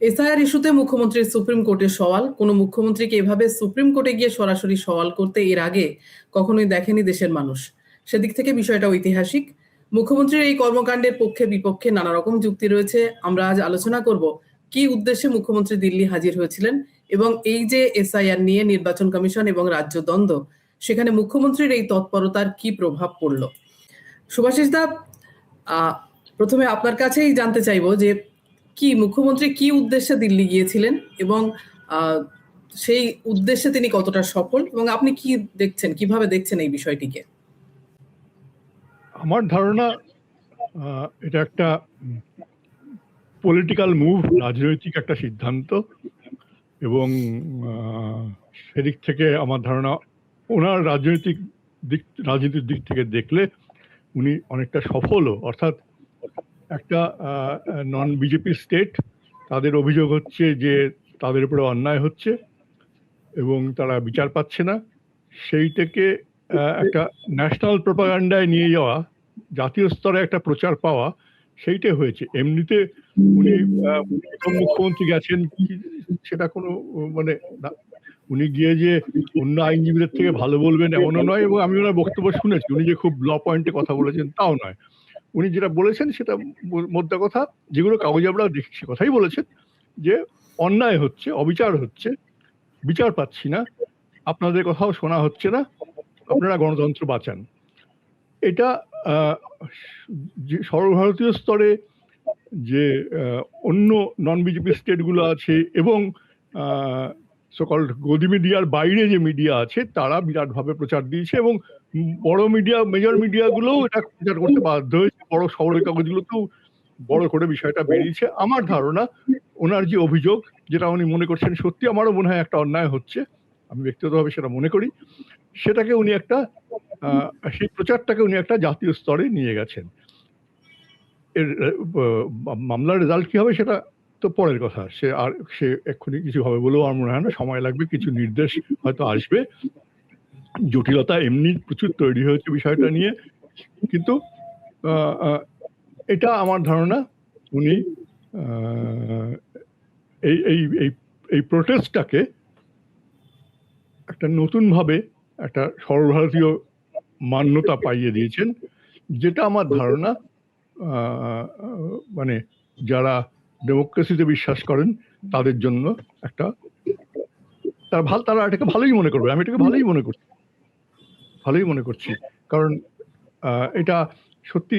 SIR ইস্যুতে মুখ্যমন্ত্রীর supreme কোর্টে সওয়াল। কোনো মুখ্যমন্ত্রীকে এভাবে সুপ্রিম কোর্টে গিয়ে সরাসরি সওয়াল করতে এর আগে কখনোই দেখেনি দেশের মানুষ। সেদিক থেকে বিষয়টা ঐতিহাসিক। মুখ্যমন্ত্রীর এই কর্মকাণ্ডের পক্ষে বিপক্ষে নানা রকম যুক্তি রয়েছে। আমরা আজ আলোচনা করব কি উদ্দেশ্যে মুখ্যমন্ত্রী দিল্লি হাজির হয়েছিলেন এবং এই যে এসআইআর নিয়ে নির্বাচন কমিশন এবং রাজ্য দ্বন্দ্ব, সেখানে মুখ্যমন্ত্রীর এই তৎপরতার কি প্রভাব পড়ল? সুভাষিস দা প্রথমে আপনার কাছেই জানতে চাইব যে কি মুখ্যমন্ত্রী কি উদ্দেশ্যে দিল্লি গিয়েছিলেন এবং সেই উদ্দেশ্যে তিনি কতটা সফল এবং আপনি কি দেখছেন, কীভাবে দেখছেন এই বিষয়টিকে? আমার ধারণা এটা একটা পলিটিক্যাল মুভ রাজনৈতিক একটা সিদ্ধান্ত এবং সেদিক থেকে আমার ধারণা, ওনার রাজনৈতিক দিক, রাজনীতির দিক থেকে দেখলে উনি অনেকটা সফলও। অর্থাৎ একটা নন বিজেপি স্টেট তাদের অভিযোগ হচ্ছে যে তাদের উপরে অন্যায় হচ্ছে এবং তারা বিচার পাচ্ছে না। সেইটাকে একটা ন্যাশনাল প্রপাগান্ডায় নিয়ে যাওয়া, জাতীয় স্তরে একটা প্রচার পাওয়া, সেইটাই হয়েছে। এমনিতে উনি মুখ্যমন্ত্রী গেছেন সেটা কোনো মানে উনি গিয়ে যে অন্য আইনজীবীদের থেকে ভালো বলবেন এমনও নয় এবং আমি ওনার বক্তব্য শুনেছি। উনি যে খুব ল পয়েন্টে কথা বলেছেন তাও নয়। উনি যেটা বলেছেন সেটা মোদ্দা কথা, যেগুলো কাগজে আমরা দেখি, সে কথাই বলেছেন যে অন্যায় হচ্ছে, অবিচার হচ্ছে, বিচার পাচ্ছি না, আপনাদের কথাও শোনা হচ্ছে না, আপনারা গণতন্ত্র বাঁচান। এটা সর্বভারতীয় স্তরে যে অন্য নন বিজেপি স্টেটগুলো আছে এবং সকল গদি মিডিয়ার বাইরে যে মিডিয়া আছে, তারা বিরাটভাবে প্রচার দিয়েছে এবং বড় মিডিয়া মেজর মিডিয়াগুলোও এটা প্রচার করতে বাধ্য হয়েছে। বড় শহরের কাগজগুলোতেও বড় করে বিষয়টা বেরিয়েছে। আমার ধারণা, ওনার যে অভিযোগ, যেটা উনি মনে করছেন সত্যি, আমারও মনে হয় একটা অন্যায় হচ্ছে, আমি ব্যক্তিগতভাবে সেটা মনে করি, সেটাকে উনি একটা সেই প্রচারটাকে উনি একটা জাতীয় স্তরে নিয়ে গেছেন। এর মামলার রেজাল্ট কি হবে সেটা তো পরের কথা, সে আর, সে এক্ষুনি কিছু হবে বলেও আমার মনে হয় না, সময় লাগবে, কিছু নির্দেশ হয়তো আসবে। জটিলতা এমনি প্রচুর তৈরি হয়েছে বিষয়টা নিয়ে, কিন্তু এটা আমার ধারণা, উনি এই এই এই এই প্রোটেস্টটাকে একটা নতুনভাবে একটা সর্বভারতীয় মান্যতা পাইয়ে দিয়েছেন, যেটা আমার ধারণা মানে যারা ডেমোক্রেসিতে বিশ্বাস করেন, তাদের জন্য একটা, তারা ভালো, তারা এটাকে ভালোই মনে করবে, আমি এটাকে ভালোই মনে করছি, ভালোই মনে করছি, কারণ এটা সত্যি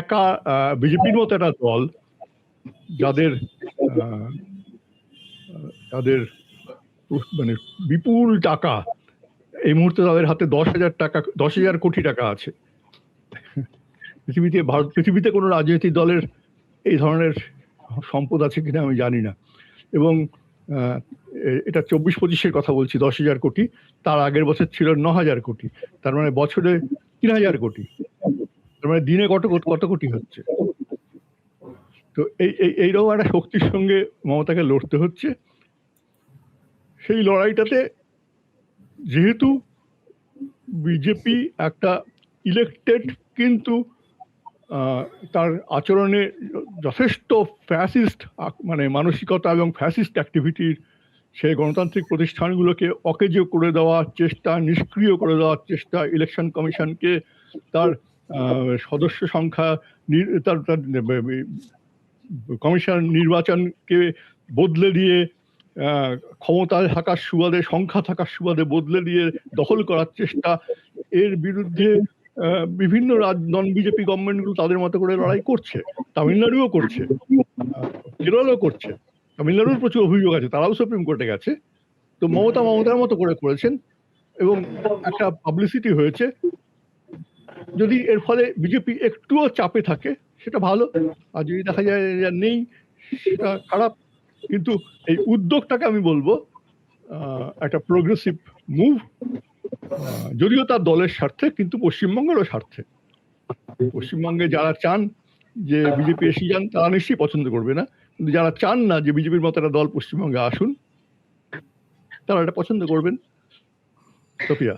একা বিজেপির মতো একটা দল, যাদের তাদের মানে বিপুল টাকা, এই মুহূর্তে তাদের হাতে দশ হাজার টাকা, দশ হাজার কোটি টাকা আছে, পৃথিবীতে ভারত, পৃথিবীতে কোনো রাজনৈতিক দলের এই ধরনের সম্পদ আছে কিনা আমি জানি না। এবং এটা চব্বিশ পঁচিশের কথা বলছি, দশ হাজার কোটি, তার আগের বছর ছিল ন হাজার কোটি, তার মানে বছরে তিন হাজার কোটি, তার মানে দিনে কত কত- কোটি হচ্ছে? তো এই এই, এইরকম একটা শক্তির সঙ্গে মমতাকে লড়তে হচ্ছে। সেই লড়াইটাতে যেহেতু বিজেপি একটা ইলেকটেড কিন্তু তার আচরণে যথেষ্ট ফ্যাসিস্ট মানে মানসিকতা এবং ফ্যাসিস্ট অ্যাক্টিভিটির সেই গণতান্ত্রিক প্রতিষ্ঠানগুলোকে অকেজো করে দেওয়ার চেষ্টা, নিষ্ক্রিয় করে দেওয়ার চেষ্টা ইলেকশন কমিশনকে তার সদস্য সংখ্যা তার কমিশন নির্বাচনকে বদলে দিয়ে ক্ষমতায় থাকার সুবাদে, সংখ্যা থাকার সুবাদে বদলে দিয়ে দখল করার চেষ্টা, এর বিরুদ্ধে বিভিন্ন নন বিজেপি গভর্নমেন্টগুলো তাদের মতো করে লড়াই করছে। তামিলনাড়ুও করছে। কেরলও করছে। তামিলনাড়ুর প্রচুর অভিযোগ আছে, তারাও সুপ্রিম কোর্টে গেছে। তো মমতা মমতার মতো করে করেছেন এবং একটা পাবলিসিটি হয়েছে। যদি এর ফলে বিজেপি একটুও চাপে থাকে, সেটা ভালো। আর যদি দেখা যায় নেই, সেটা খারাপ। কিন্তু এই উদ্যোগটাকে আমি বলব একটা প্রোগ্রেসিভ মুভ যদিও তার দলের স্বার্থে, কিন্তু পশ্চিমবঙ্গেরও স্বার্থে। পশ্চিমবঙ্গে যারা চান যে বিজেপি এসে যান, তারা নিশ্চয়ই পছন্দ করবে না। কিন্তু যারা চান না যে বিজেপির মতো একটা দল পশ্চিমবঙ্গে আসুন, তারা এটা পছন্দ করবেন। সোফিয়া।